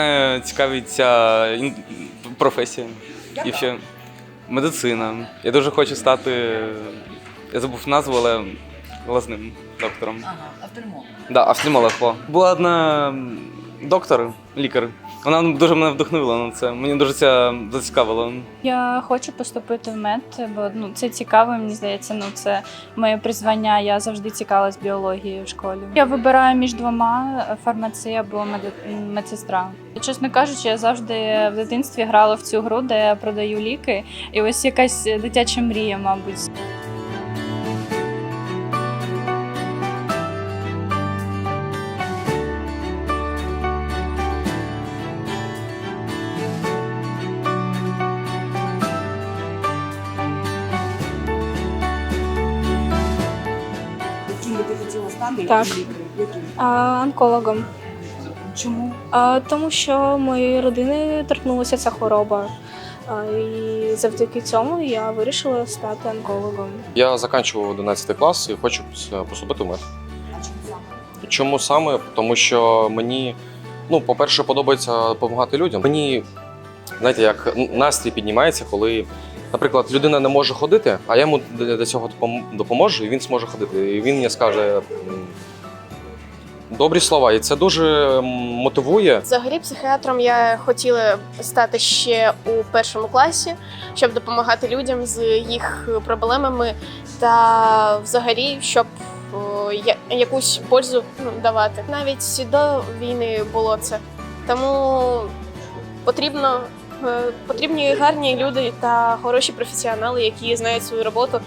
Мене цікавить ін- професія. І ще медицина. Я дуже хочу стати. Я забув назву, але глазним доктором. Ага, офтальмолог. Да, офтальмолог. во. Була одна м, доктор, лікар. Вона дуже мене вдохновила на це. Мені дуже це зацікавило. Я хочу поступити в мед, бо ну це цікаво. Мені здається, ну це моє призвання. Я завжди цікавилась біологією в школі. Я вибираю між двома фармація або медсестра. Чесно кажучи, я завжди в дитинстві грала в цю гру, де я продаю ліки, і ось якась дитяча мрія, мабуть. Ти хотіла стати? Так. Яким лікарем? Яким? А, онкологом. Чому? А, тому що моєї родини торкнулася ця хвороба. А, і завдяки цьому я вирішила стати онкологом. Я закінчував 11 клас і хочу поступити в мед. А чому саме? Чому саме? Тому що мені, ну, по-перше, подобається допомагати людям. Мені, знаєте, як настрій піднімається, коли, наприклад, людина не може ходити, а я йому для цього допом- допоможу, і він зможе ходити. І він мені скаже добрі слова, і це дуже мотивує. Взагалі, психіатром я хотіла стати ще у першому класі, щоб допомагати людям з їх проблемами та взагалі, щоб якусь пользу ну, давати. Навіть до війни було це. Тому потрібно. Е, Потрібні гарні люди та хороші професіонали, які знають свою роботу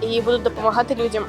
і будуть допомагати людям.